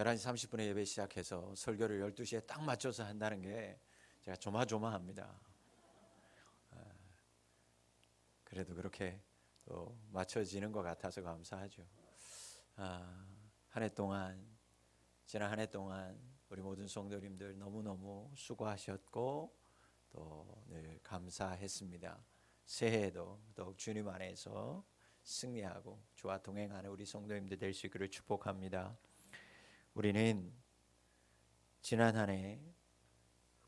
11시 30분에 예배 시작해서 설교를 12시에 딱 맞춰서 한다는 게 제가 조마조마합니다. 아, 그래도 그렇게 또 맞춰지는 것 같아서 감사하죠. 아, 한 해 동안 지난 한 해 동안 우리 모든 성도님들 너무너무 수고하셨고 또 늘 감사했습니다. 새해에도 더욱 주님 안에서 승리하고 주와 동행하는 우리 성도님들 될 수 있기를 축복합니다. 우리는 지난 한 해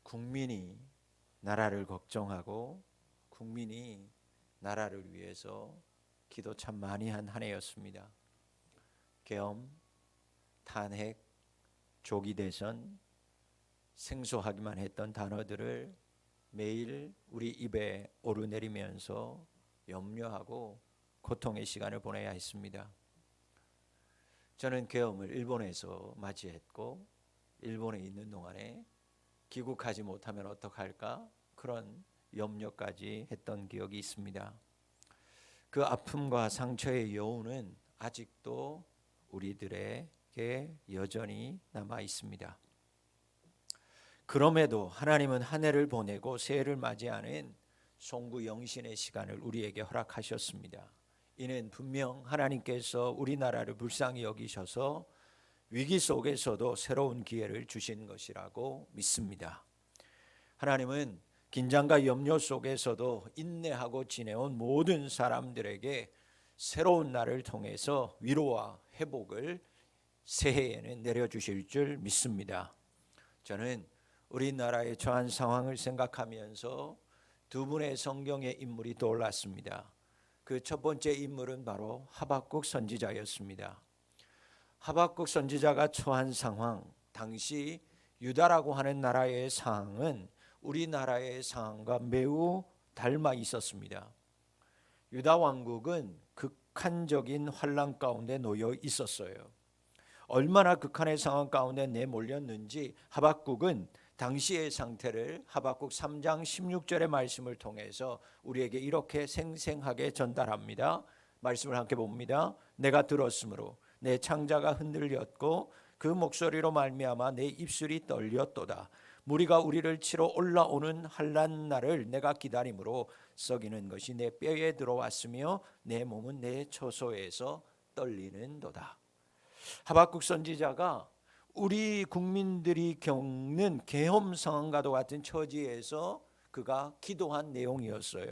국민이 나라를 걱정하고 국민이 나라를 위해서 기도 참 많이 한 한 해였습니다. 계엄, 탄핵, 조기 대선 생소하기만 했던 단어들을 매일 우리 입에 오르내리면서 염려하고 고통의 시간을 보내야 했습니다. 저는 계엄을 일본에서 맞이했고 일본에 있는 동안에 귀국하지 못하면 어떡할까 그런 염려까지 했던 기억이 있습니다. 그 아픔과 상처의 여운은 아직도 우리들에게 여전히 남아 있습니다. 그럼에도 하나님은 한 해를 보내고 새해를 맞이하는 송구 영신의 시간을 우리에게 허락하셨습니다. 이는 분명 하나님께서 우리나라를 불쌍히 여기셔서 위기 속에서도 새로운 기회를 주신 것이라고 믿습니다. 하나님은 긴장과 염려 속에서도 인내하고 지내온 모든 사람들에게 새로운 날을 통해서 위로와 회복을 새해에는 내려주실 줄 믿습니다. 저는 우리나라의 처한 상황을 생각하면서 두 분의 성경의 인물이 떠올랐습니다. 그 첫 번째 인물은 바로 하박국 선지자였습니다. 하박국 선지자가 처한 상황, 당시 유다라고 하는 나라의 상황은 우리나라의 상황과 매우 닮아 있었습니다. 유다 왕국은 극한적인 환란 가운데 놓여 있었어요. 얼마나 극한의 상황 가운데 내몰렸는지 하박국은 당시의 상태를 하박국 3장 16절의 말씀을 통해서 우리에게 이렇게 생생하게 전달합니다. 말씀을 함께 봅니다. 내가 들었으므로 내 창자가 흔들렸고 그 목소리로 말미암아 내 입술이 떨렸도다. 무리가 우리를 치러 올라오는 한란 날을 내가 기다림으로 썩이는 것이 내 뼈에 들어왔으며 내 몸은 내 처소에서 떨리는도다. 하박국 선지자가 우리 국민들이 겪는 계엄 상황과도 같은 처지에서 그가 기도한 내용이었어요.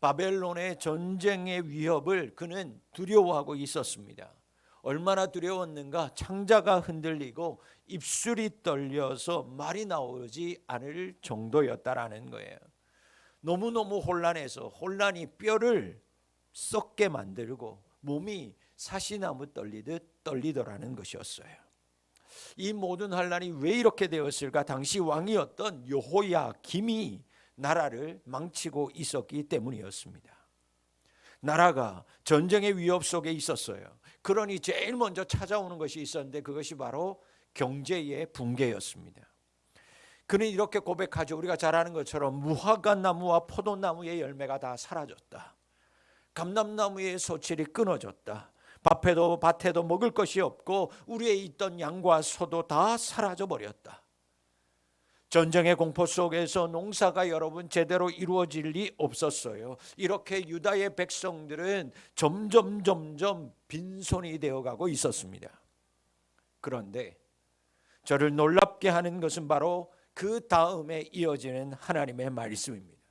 바벨론의 전쟁의 위협을 그는 두려워하고 있었습니다. 얼마나 두려웠는가? 창자가 흔들리고 입술이 떨려서 말이 나오지 않을 정도였다라는 거예요. 너무너무 혼란해서 혼란이 뼈를 썩게 만들고 몸이 사시나무 떨리듯 떨리더라는 것이었어요. 이 모든 환란이 왜 이렇게 되었을까? 당시 왕이었던 여호야 김이 나라를 망치고 있었기 때문이었습니다. 나라가 전쟁의 위협 속에 있었어요. 그러니 제일 먼저 찾아오는 것이 있었는데 그것이 바로 경제의 붕괴였습니다. 그는 이렇게 고백하죠. 우리가 잘 아는 것처럼 무화과 나무와 포도나무의 열매가 다 사라졌다. 감람나무의 소출이 끊어졌다. 밭에도 밭에도 먹을 것이 없고 우리에 있던 양과 소도 다 사라져 버렸다. 전쟁의 공포 속에서 농사가 여러분 제대로 이루어질 리 없었어요. 이렇게 유다의 백성들은 점점 점점 빈손이 되어가고 있었습니다. 그런데 저를 놀랍게 하는 것은 바로 그 다음에 이어지는 하나님의 말씀입니다.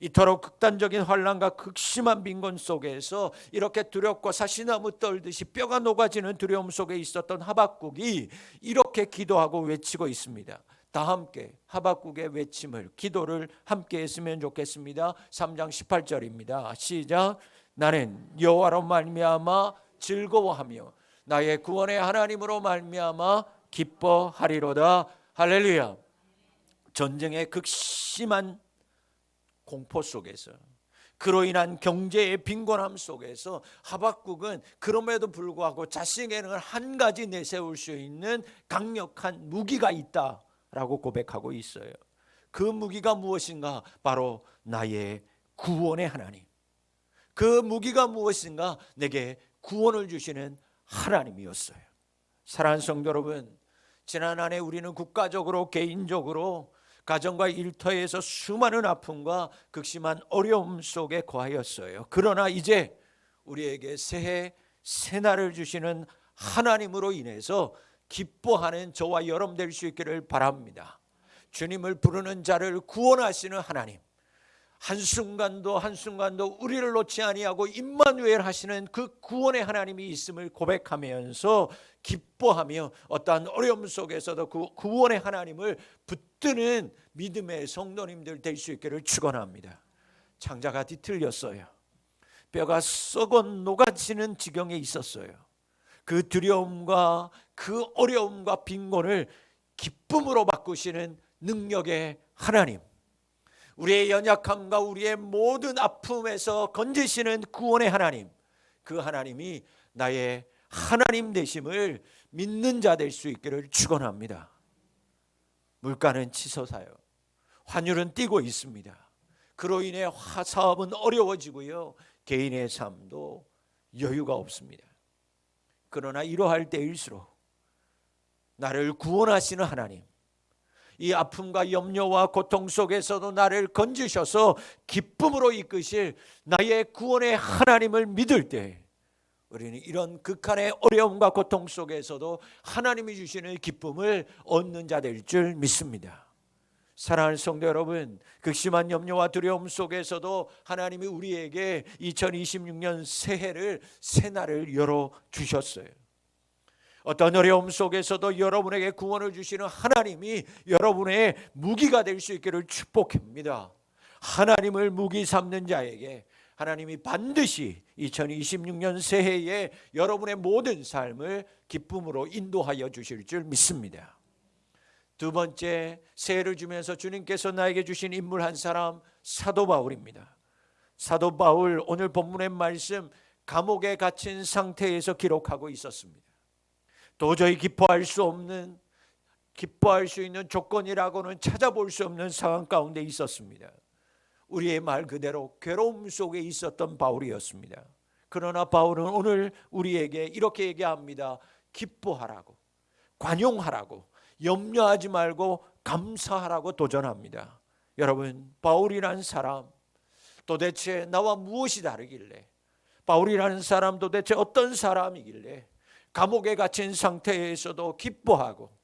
이토록 극단적인 환란과 극심한 빈곤 속에서 이렇게 두렵고 사시나무 떨듯이 뼈가 녹아지는 두려움 속에 있었던 하박국이 이렇게 기도하고 외치고 있습니다. 다 함께 하박국의 외침을 기도를 함께 했으면 좋겠습니다. 3장 18절입니다. 시작. 나는 여호와로 말미암아 즐거워하며 나의 구원의 하나님으로 말미암아 기뻐하리로다. 할렐루야. 전쟁의 극심한 공포 속에서 그로 인한 경제의 빈곤함 속에서 하박국은 그럼에도 불구하고 자신에게는 한 가지 내세울 수 있는 강력한 무기가 있다. 라고 고백하고 있어요. 그 무기가 무엇인가? 바로 나의 구원의 하나님. 그 무기가 무엇인가? 내게 구원을 주시는 하나님이었어요. 사랑하는 성도 여러분, 지난 한 해 우리는 국가적으로 개인적으로 가정과 일터에서 수많은 아픔과 극심한 어려움 속에 거하였어요. 그러나 이제 우리에게 새해 새날을 주시는 하나님으로 인해서 기뻐하는 저와 여러분 될 수 있기를 바랍니다. 주님을 부르는 자를 구원하시는 하나님. 한순간도 한순간도 우리를 놓지 아니하고 임마누엘 하시는 그 구원의 하나님이 있음을 고백하면서 기뻐하며 어떠한 어려움 속에서도 그 구원의 하나님을 붙드는 믿음의 성도님들 될 수 있기를 축원합니다. 창자가 뒤틀렸어요. 뼈가 썩어 녹아지는 지경에 있었어요. 그 두려움과 그 어려움과 빈곤을 기쁨으로 바꾸시는 능력의 하나님. 우리의 연약함과 우리의 모든 아픔에서 건지시는 구원의 하나님. 그 하나님이 나의 하나님 되심을 믿는 자 될 수 있기를 축원합니다. 물가는 치솟아요. 환율은 뛰고 있습니다. 그로 인해 사업은 어려워지고요. 개인의 삶도 여유가 없습니다. 그러나 이러할 때일수록 나를 구원하시는 하나님, 이 아픔과 염려와 고통 속에서도 나를 건지셔서 기쁨으로 이끄실 나의 구원의 하나님을 믿을 때 우리는 이런 극한의 어려움과 고통 속에서도 하나님이 주시는 기쁨을 얻는 자 될 줄 믿습니다. 사랑하는 성도 여러분, 극심한 염려와 두려움 속에서도 하나님이 우리에게 2026년 새해를 새날을 열어 주셨어요. 어떤 어려움 속에서도 여러분에게 구원을 주시는 하나님이 여러분의 무기가 될 수 있기를 축복합니다. 하나님을 무기 삼는 자에게 하나님이 반드시 2026년 새해에 여러분의 모든 삶을 기쁨으로 인도하여 주실 줄 믿습니다. 두 번째 새해를 주면서 주님께서 나에게 주신 인물 한 사람 사도 바울입니다. 사도 바울 오늘 본문의 말씀 감옥에 갇힌 상태에서 기록하고 있었습니다. 도저히 기뻐할 수 없는 기뻐할 수 있는 조건이라고는 찾아볼 수 없는 상황 가운데 있었습니다. 우리의 말 그대로 괴로움 속에 있었던 바울이었습니다. 그러나 바울은 오늘 우리에게 이렇게 얘기합니다. 기뻐하라고, 관용하라고, 염려하지 말고 감사하라고 도전합니다. 여러분, 바울이란 사람 도대체 나와 무엇이 다르길래? 바울이라는 사람 도대체 어떤 사람이길래? 감옥에 갇힌 상태에서도 기뻐하고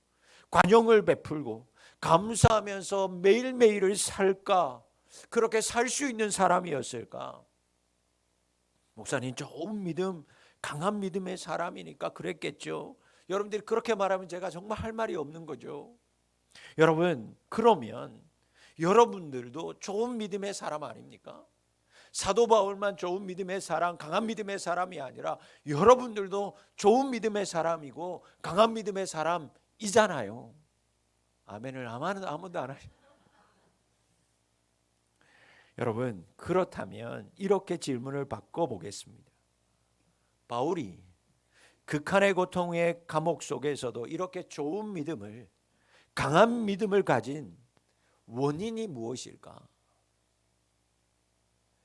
관용을 베풀고 감사하면서 매일매일을 살까? 그렇게 살 수 있는 사람이었을까? 목사님 좋은 믿음, 강한 믿음의 사람이니까 그랬겠죠. 여러분들이 그렇게 말하면 제가 정말 할 말이 없는 거죠. 여러분, 그러면 여러분들도 좋은 믿음의 사람 아닙니까? 사도 바울만 좋은 믿음의 사람, 강한 믿음의 사람이 아니라 여러분들도 좋은 믿음의 사람이고 강한 믿음의 사람이잖아요. 아멘을 아무도 아무도 안 하시. 여러분 그렇다면 이렇게 질문을 바꿔 보겠습니다. 바울이 극한의 고통의 감옥 속에서도 이렇게 좋은 믿음을 강한 믿음을 가진 원인이 무엇일까?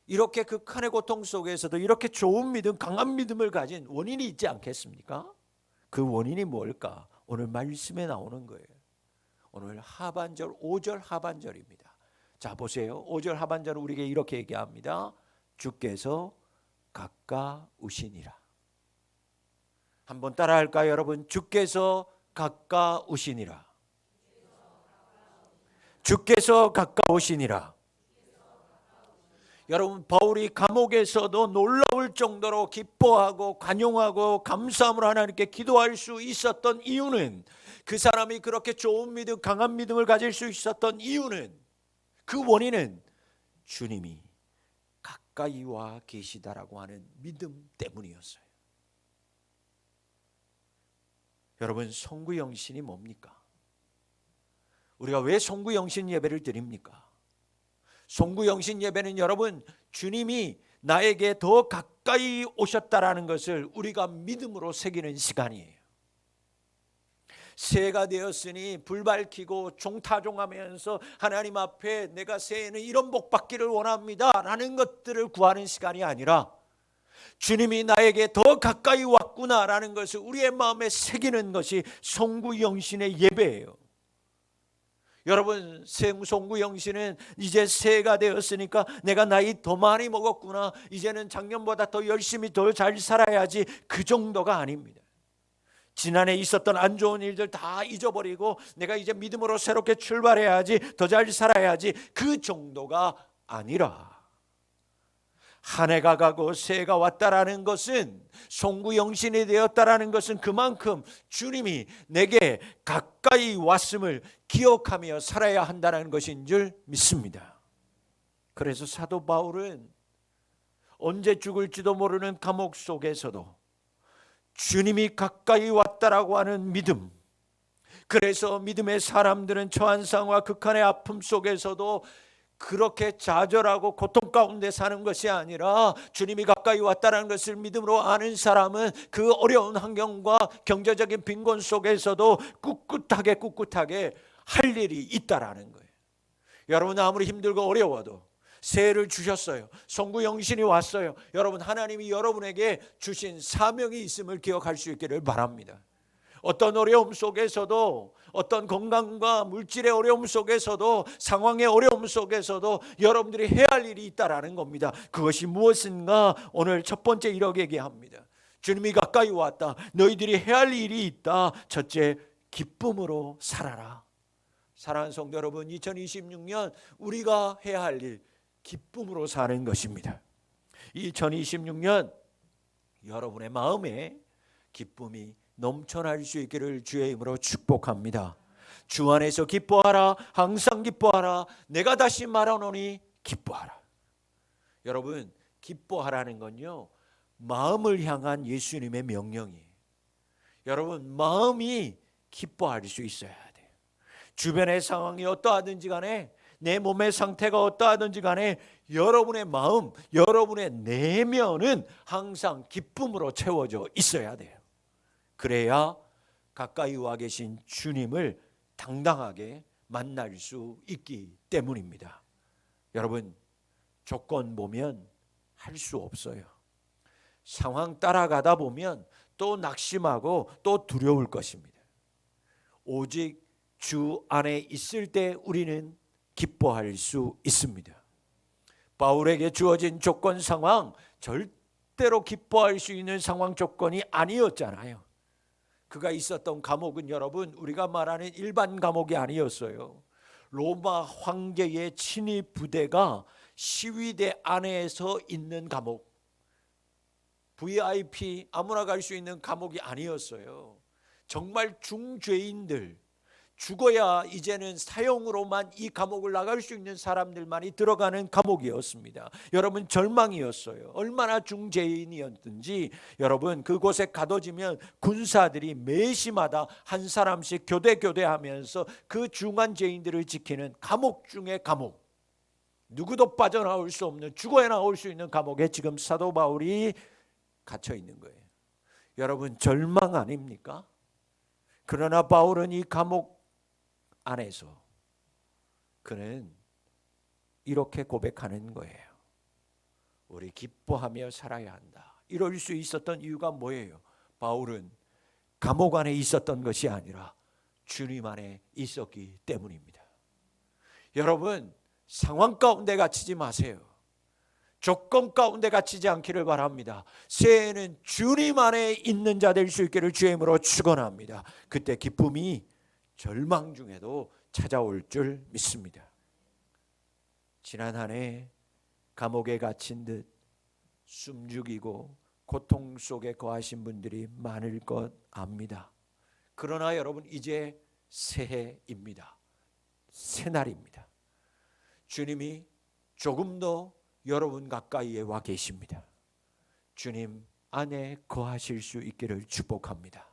이렇게 극한의 고통 속에서도 이렇게 좋은 믿음, 강한 믿음을 가진 원인이 있지 않겠습니까? 그 원인이 뭘까? 오늘 말씀에 나오는 거예요. 오늘 하반절 5절 하반절입니다. 자 보세요. 5절 하반절은 우리에게 이렇게 얘기합니다. 주께서 가까우시니라. 한번 따라할까요, 여러분? 주께서 가까우시니라. 주께서 가까우시니라. 여러분 바울이 감옥에서도 놀라울 정도로 기뻐하고 관용하고 감사함으로 하나님께 기도할 수 있었던 이유는 그 사람이 그렇게 좋은 믿음, 강한 믿음을 가질 수 있었던 이유는 그 원인은 주님이 가까이 와 계시다라고 하는 믿음 때문이었어요. 여러분 성구 영신이 뭡니까? 우리가 왜 성구 영신 예배를 드립니까? 송구 영신 예배는 여러분 주님이 나에게 더 가까이 오셨다라는 것을 우리가 믿음으로 새기는 시간이에요. 새해가 되었으니 불 밝히고 종타종하면서 하나님 앞에 내가 새해는 이런 복 받기를 원합니다 라는 것들을 구하는 시간이 아니라 주님이 나에게 더 가까이 왔구나라는 것을 우리의 마음에 새기는 것이 송구 영신의 예배예요. 여러분 송구 영신은 이제 새해가 되었으니까 내가 나이 더 많이 먹었구나 이제는 작년보다 더 열심히 더 잘 살아야지 그 정도가 아닙니다. 지난해 있었던 안 좋은 일들 다 잊어버리고 내가 이제 믿음으로 새롭게 출발해야지 더 잘 살아야지 그 정도가 아니라 한 해가 가고 새 해가 왔다라는 것은 송구 영신이 되었다라는 것은 그만큼 주님이 내게 가까이 왔음을 기억하며 살아야 한다는 것인 줄 믿습니다. 그래서 사도 바울은 언제 죽을지도 모르는 감옥 속에서도 주님이 가까이 왔다라고 하는 믿음. 그래서 믿음의 사람들은 처한 상과 극한의 아픔 속에서도 그렇게 좌절하고 고통 가운데 사는 것이 아니라 주님이 가까이 왔다는 것을 믿음으로 아는 사람은 그 어려운 환경과 경제적인 빈곤 속에서도 꿋꿋하게 꿋꿋하게 할 일이 있다라는 거예요. 여러분 아무리 힘들고 어려워도 새해를 주셨어요. 성구 영신이 왔어요. 여러분 하나님이 여러분에게 주신 사명이 있음을 기억할 수 있기를 바랍니다. 어떤 어려움 속에서도 어떤 건강과 물질의 어려움 속에서도 상황의 어려움 속에서도 여러분들이 해야 할 일이 있다라는 겁니다. 그것이 무엇인가 오늘 첫 번째 이렇게 얘기합니다. 주님이 가까이 왔다. 너희들이 해야 할 일이 있다. 첫째 기쁨으로 살아라. 사랑하는 성도 여러분, 2026년 우리가 해야 할 일, 기쁨으로 사는 것입니다. 2026년 여러분의 마음에 기쁨이 넘쳐날 수 있기를 주의 이름으로 축복합니다. 주 안에서 기뻐하라. 항상 기뻐하라. 내가 다시 말하노니 기뻐하라. 여러분, 기뻐하라는 건요. 마음을 향한 예수님의 명령이에요. 여러분, 마음이 기뻐할 수 있어야 돼요. 주변의 상황이 어떠하든지 간에 내 몸의 상태가 어떠하든지 간에 여러분의 마음, 여러분의 내면은 항상 기쁨으로 채워져 있어야 돼요. 그래야 가까이 와 계신 주님을 당당하게 만날 수 있기 때문입니다. 여러분, 조건 보면 할 수 없어요. 상황 따라가다 보면 또 낙심하고 또 두려울 것입니다. 오직 주 안에 있을 때 우리는 기뻐할 수 있습니다. 바울에게 주어진 조건 상황 절대로 기뻐할 수 있는 상황 조건이 아니었잖아요. 그가 있었던 감옥은 여러분 우리가 말하는 일반 감옥이 아니었어요. 로마 황제의 친위 부대가 시위대 안에서 있는 감옥. VIP 아무나 갈 수 있는 감옥이 아니었어요. 정말 중죄인들 죽어야 이제는 사형으로만 이 감옥을 나갈 수 있는 사람들만이 들어가는 감옥이었습니다. 여러분 절망이었어요. 얼마나 중죄인이었든지 여러분 그곳에 가둬지면 군사들이 매시마다 한 사람씩 교대 교대하면서 그 중한 죄인들을 지키는 감옥 중의 감옥. 누구도 빠져나올 수 없는 죽어야 나올 수 있는 감옥에 지금 사도 바울이 갇혀 있는 거예요. 여러분 절망 아닙니까? 그러나 바울은 이 감옥 안에서 그는 이렇게 고백하는 거예요. 우리 기뻐하며 살아야 한다. 이럴 수 있었던 이유가 뭐예요? 바울은 감옥 안에 있었던 것이 아니라 주님 안에 있었기 때문입니다. 여러분, 상황 가운데 갇히지 마세요. 조건 가운데 갇히지 않기를 바랍니다. 새해에는 주님 안에 있는 자 될 수 있기를 주의 이름으로 축원합니다. 그때 기쁨이 절망 중에도 찾아올 줄 믿습니다. 지난 한 해 감옥에 갇힌 듯 숨죽이고 고통 속에 거하신 분들이 많을 것 압니다. 그러나 여러분 이제 새해입니다. 새날입니다. 주님이 조금 더 여러분 가까이에 와 계십니다. 주님 안에 거하실 수 있기를 축복합니다.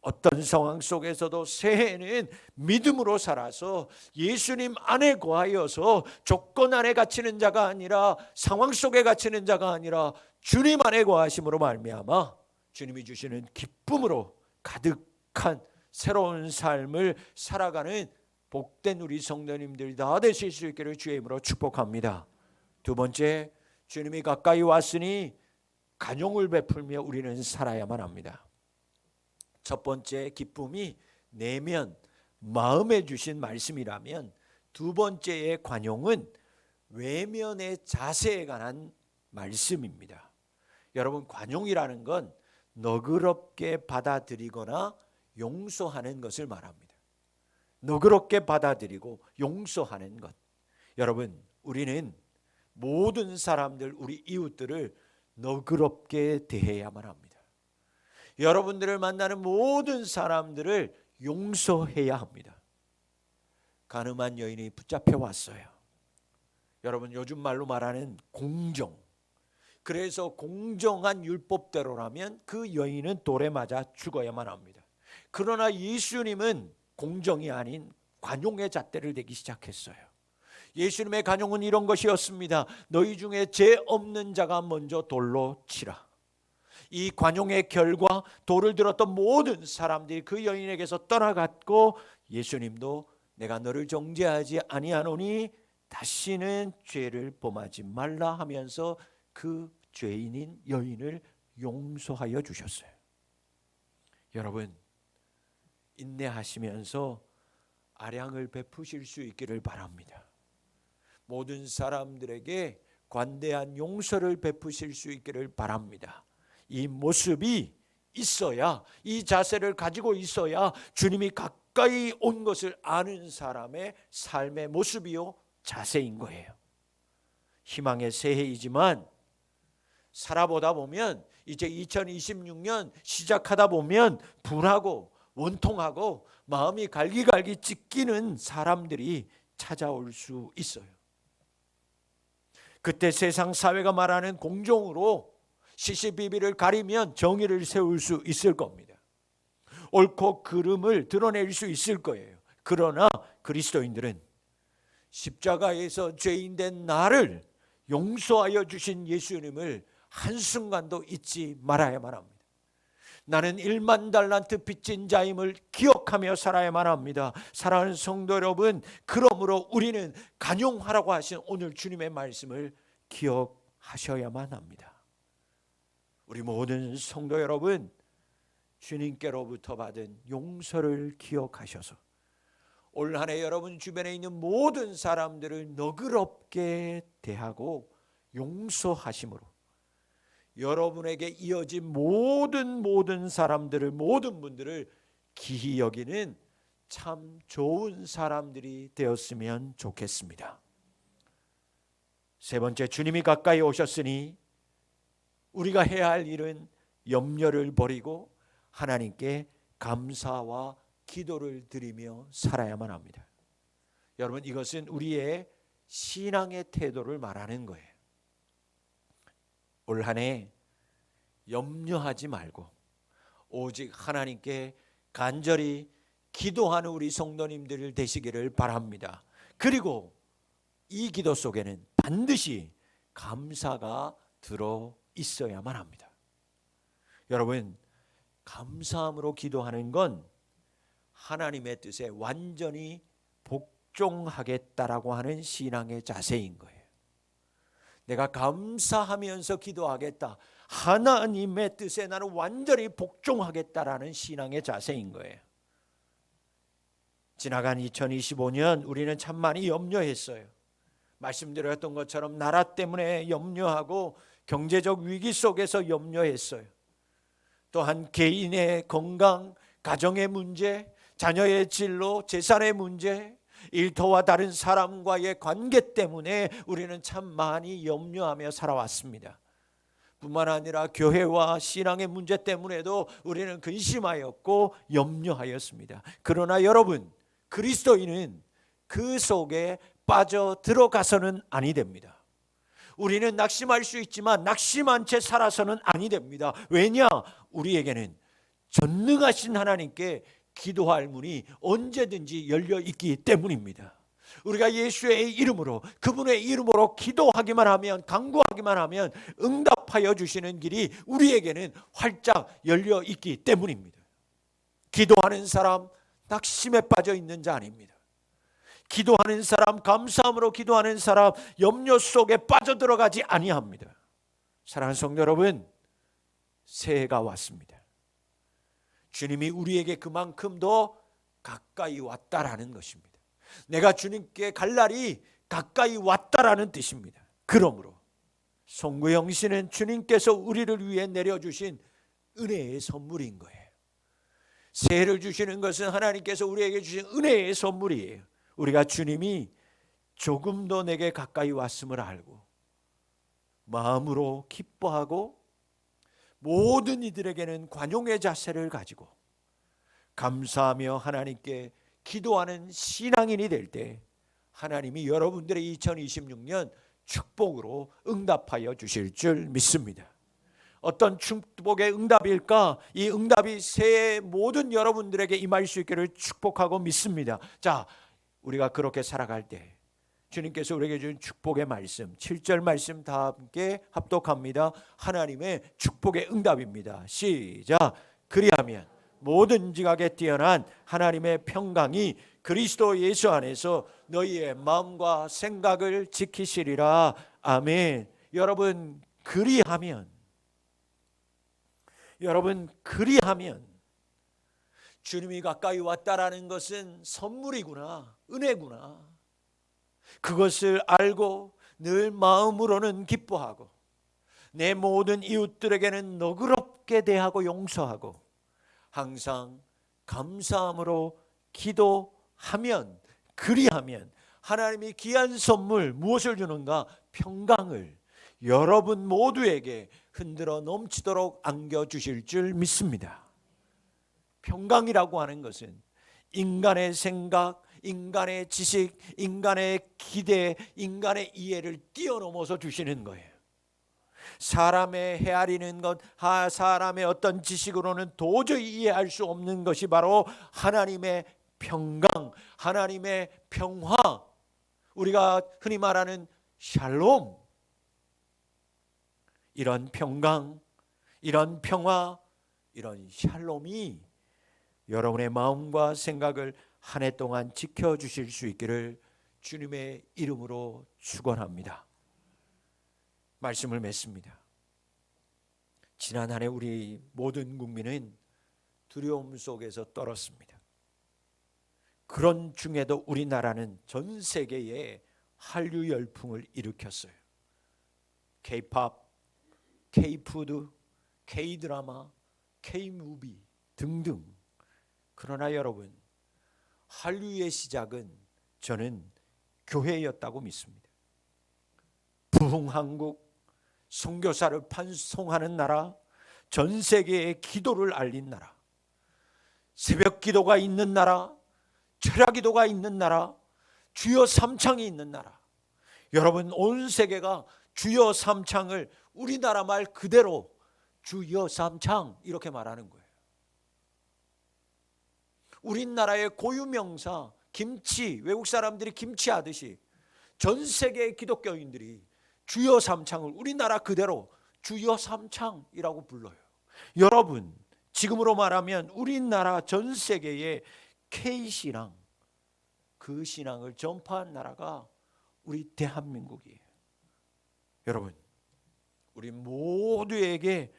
어떤 상황 속에서도 새해는 믿음으로 살아서 예수님 안에 거하여서 조건 안에 갇히는 자가 아니라 상황 속에 갇히는 자가 아니라 주님 안에 거하심으로 말미암아 주님이 주시는 기쁨으로 가득한 새로운 삶을 살아가는 복된 우리 성도님들이 다 되실 수 있기를 주의 이름으로 축복합니다. 두 번째 주님이 가까이 왔으니 간용을 베풀며 우리는 살아야만 합니다. 첫 번째 기쁨이 내면 마음에 주신 말씀이라면 두 번째의 관용은 외면의 자세에 관한 말씀입니다. 여러분 관용이라는 건 너그럽게 받아들이거나 용서하는 것을 말합니다. 너그럽게 받아들이고 용서하는 것. 여러분 우리는 모든 사람들 우리 이웃들을 너그럽게 대해야만 합니다. 여러분들을 만나는 모든 사람들을 용서해야 합니다. 가늠한 여인이 붙잡혀 왔어요. 여러분 요즘 말로 말하는 공정. 그래서 공정한 율법대로라면 그 여인은 돌에 맞아 죽어야만 합니다. 그러나 예수님은 공정이 아닌 관용의 잣대를 대기 시작했어요. 예수님의 관용은 이런 것이었습니다. 너희 중에 죄 없는 자가 먼저 돌로 치라. 이 관용의 결과 돌을 들었던 모든 사람들이 그 여인에게서 떠나갔고 예수님도 내가 너를 정죄하지 아니하노니 다시는 죄를 범하지 말라 하면서 그 죄인인 여인을 용서하여 주셨어요. 여러분 인내하시면서 아량을 베푸실 수 있기를 바랍니다. 모든 사람들에게 관대한 용서를 베푸실 수 있기를 바랍니다. 이 모습이 있어야 이 자세를 가지고 있어야 주님이 가까이 온 것을 아는 사람의 삶의 모습이요 자세인 거예요. 희망의 새해이지만 살아보다 보면 이제 2026년 시작하다 보면 분하고 원통하고 마음이 갈기갈기 찢기는 사람들이 찾아올 수 있어요. 그때 세상 사회가 말하는 공정으로 시시비비를 가리면 정의를 세울 수 있을 겁니다. 옳고 그름을 드러낼 수 있을 거예요. 그러나 그리스도인들은 십자가에서 죄인된 나를 용서하여 주신 예수님을 한순간도 잊지 말아야만 합니다. 나는 1만 달란트 빚진 자임을 기억하며 살아야만 합니다. 사랑하는 성도 여러분, 그러므로 우리는 간용하라고 하신 오늘 주님의 말씀을 기억하셔야만 합니다. 우리 모든 성도 여러분, 주님께로부터 받은 용서를 기억하셔서 올 한 해 여러분 주변에 있는 모든 사람들을 너그럽게 대하고 용서하심으로 여러분에게 이어진 모든 모든 사람들을 모든 분들을 기히 여기는 참 좋은 사람들이 되었으면 좋겠습니다. 세 번째 주님이 가까이 오셨으니 우리가 해야 할 일은 염려를 버리고 하나님께 감사와 기도를 드리며 살아야만 합니다. 여러분 이것은 우리의 신앙의 태도를 말하는 거예요. 올 한해 염려하지 말고 오직 하나님께 간절히 기도하는 우리 성도님들 되시기를 바랍니다. 그리고 이 기도 속에는 반드시 감사가 들어 있어야만 합니다. 여러분, 감사함으로 기도하는 건 하나님의 뜻에 완전히 복종하겠다라고 하는 신앙의 자세인 거예요. 내가 감사하면서 기도하겠다. 하나님의 뜻에 나는 완전히 복종하겠다라는 신앙의 자세인 거예요. 지나간 2025년 우리는 참 많이 염려했어요. 말씀드렸던 것처럼 나라 때문에 염려하고 경제적 위기 속에서 염려했어요. 또한 개인의 건강, 가정의 문제, 자녀의 진로, 재산의 문제, 일터와 다른 사람과의 관계 때문에 우리는 참 많이 염려하며 살아왔습니다. 뿐만 아니라 교회와 신앙의 문제 때문에도 우리는 근심하였고 염려하였습니다. 그러나 여러분, 그리스도인은 그 속에 빠져 들어가서는 아니 됩니다. 우리는 낙심할 수 있지만 낙심한 채 살아서는 아니 됩니다. 왜냐? 우리에게는 전능하신 하나님께 기도할 문이 언제든지 열려 있기 때문입니다. 우리가 예수의 이름으로 그분의 이름으로 기도하기만 하면 간구하기만 하면 응답하여 주시는 길이 우리에게는 활짝 열려 있기 때문입니다. 기도하는 사람 낙심에 빠져 있는 자 아닙니다. 기도하는 사람 감사함으로 기도하는 사람 염려 속에 빠져들어가지 아니합니다. 사랑하는 성도 여러분, 새해가 왔습니다. 주님이 우리에게 그만큼 더 가까이 왔다라는 것입니다. 내가 주님께 갈 날이 가까이 왔다라는 뜻입니다. 그러므로 송구영 씨는 주님께서 우리를 위해 내려주신 은혜의 선물인 거예요. 새해를 주시는 것은 하나님께서 우리에게 주신 은혜의 선물이에요. 우리가 주님이 조금 더 내게 가까이 왔음을 알고 마음으로 기뻐하고 모든 이들에게는 관용의 자세를 가지고 감사하며 하나님께 기도하는 신앙인이 될 때 하나님이 여러분들의 2026년 축복으로 응답하여 주실 줄 믿습니다. 어떤 축복의 응답일까? 이 응답이 새해 모든 여러분들에게 임할 수 있기를 축복하고 믿습니다. 자, 우리가 그렇게 살아갈 때 주님께서 우리에게 준 축복의 말씀, 7절 말씀 다 함께 합독합니다. 하나님의 축복의 응답입니다. 시작. 그리하면 모든 지각에 뛰어난 하나님의 평강이 그리스도 예수 안에서 너희의 마음과 생각을 지키시리라. 아멘. 여러분 그리하면 여러분 그리하면 주님이 가까이 왔다라는 것은 선물이구나. 은혜구나. 그것을 알고 늘 마음으로는 기뻐하고 내 모든 이웃들에게는 너그럽게 대하고 용서하고 항상 감사함으로 기도하면 그리하면 하나님이 귀한 선물 무엇을 주는가 평강을 여러분 모두에게 흔들어 넘치도록 안겨 주실 줄 믿습니다. 평강이라고 하는 것은 인간의 생각, 인간의 지식, 인간의 기대, 인간의 이해를 뛰어넘어서 주시는 거예요. 사람의 헤아리는 것, 사람의 어떤 지식으로는 도저히 이해할 수 없는 것이 바로 하나님의 평강, 하나님의 평화, 우리가 흔히 말하는 샬롬, 이런 평강, 이런 평화, 이런 샬롬이 여러분의 마음과 생각을 한 해 동안 지켜 주실 수 있기를 주님의 이름으로 축원합니다. 말씀을 맺습니다. 지난 한 해 우리 모든 국민은 두려움 속에서 떨었습니다. 그런 중에도 우리나라는 전 세계에 한류 열풍을 일으켰어요. K-팝, K-푸드, K-드라마, K-무비 등등. 그러나 여러분, 한류의 시작은 저는 교회였다고 믿습니다. 부흥한국 선교사를 판송하는 나라, 전 세계에 기도를 알린 나라, 새벽 기도가 있는 나라, 철야 기도가 있는 나라, 주여 삼창이 있는 나라. 여러분 온 세계가 주여 삼창을 우리나라 말 그대로 주여 삼창 이렇게 말하는 거예요. 우리나라의 고유 명사 김치 외국 사람들이 김치 하듯이 전 세계의 기독교인들이 주여 삼창을 우리나라 그대로 주여 삼창이라고 불러요. 여러분, 지금으로 말하면 우리나라 전 세계의 K신앙, 그 신앙을 전파한 나라가 우리 대한민국이에요. 여러분, 우리 모두에게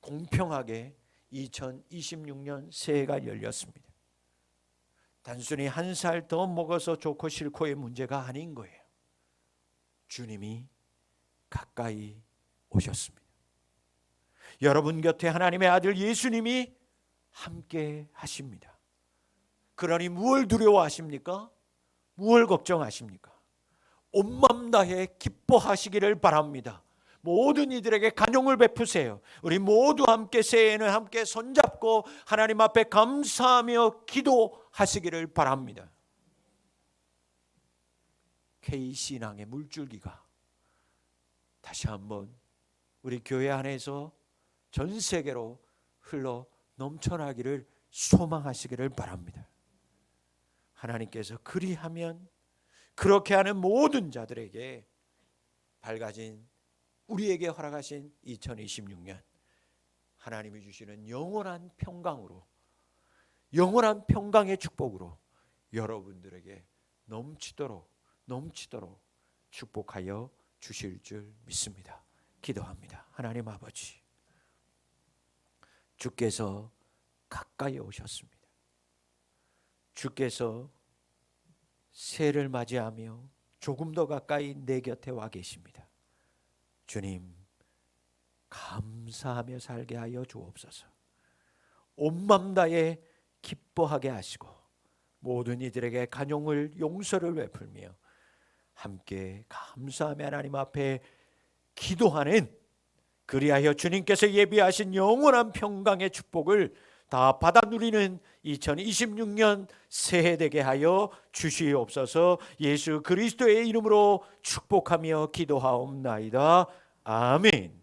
공평하게 2026년 새해가 열렸습니다. 단순히 한 살 더 먹어서 좋고 싫고의 문제가 아닌 거예요. 주님이 가까이 오셨습니다. 여러분 곁에 하나님의 아들 예수님이 함께 하십니다. 그러니 무엇 두려워하십니까? 무엇 걱정하십니까? 온맘 다해 기뻐하시기를 바랍니다. 모든 이들에게 간용을 베푸세요. 우리 모두 함께 새해에는 함께 손잡고 하나님 앞에 감사하며 기도하시기를 바랍니다. K 신앙의 물줄기가 다시 한번 우리 교회 안에서 전 세계로 흘러 넘쳐나기를 소망하시기를 바랍니다. 하나님께서 그리하면 그렇게 하는 모든 자들에게 밝아진 우리에게 허락하신 2026년 하나님이 주시는 영원한 평강으로 영원한 평강의 축복으로 여러분들에게 넘치도록 넘치도록 축복하여 주실 줄 믿습니다. 기도합니다. 하나님 아버지 주께서 가까이 오셨습니다. 주께서 새해를 맞이하며 조금 더 가까이 내 곁에 와 계십니다. 주님, 감사하며 살게 하여 주옵소서. 온맘 다해 기뻐하게 하시고 모든 이들에게 간용을 용서를 베풀며 함께 감사하며 하나님 앞에 기도하는 그리하여 주님께서 예비하신 영원한 평강의 축복을 다 받아 누리는 2026년 새해 되게 하여 주시옵소서 예수 그리스도의 이름으로 축복하며 기도하옵나이다. 아멘.